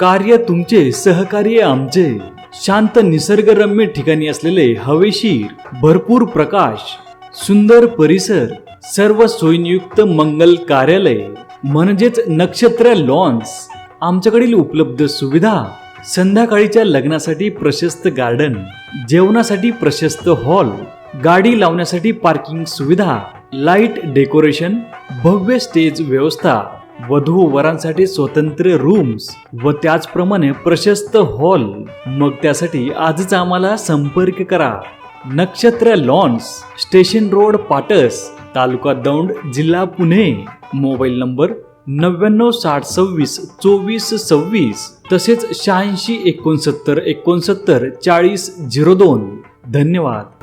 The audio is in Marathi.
कार्य तुमचे सहकार्य आमचे. शांत निसर्गरम्य ठिकाणी असलेले हवेशीर भरपूर प्रकाश सुंदर परिसर सर्व सोयीयुक्त मंगल कार्यालय म्हणजेच नक्षत्र लॉन्स आमच्याकडील उपलब्ध सुविधा संध्याकाळीच्या लग्नासाठी प्रशस्त गार्डन जेवणासाठी प्रशस्त हॉल गाडी लावण्यासाठी पार्किंग सुविधा लाइट डेकोरेशन भव्य स्टेज व्यवस्था वधू वरांसाठी स्वतंत्र रूम्स व त्याचप्रमाणे प्रशस्त हॉल मग त्यासाठी आजच आम्हाला संपर्क करा. Nakshatra lawns station road Patas taluka Daund जिल्हा पुणे. मोबाईल नंबर नव्याण्णव साठ सव्वीस चोवीस सव्वीस तसेच शहाऐंशी एकोणसत्तर एकोणसत्तर चाळीस झिरो दोन. धन्यवाद.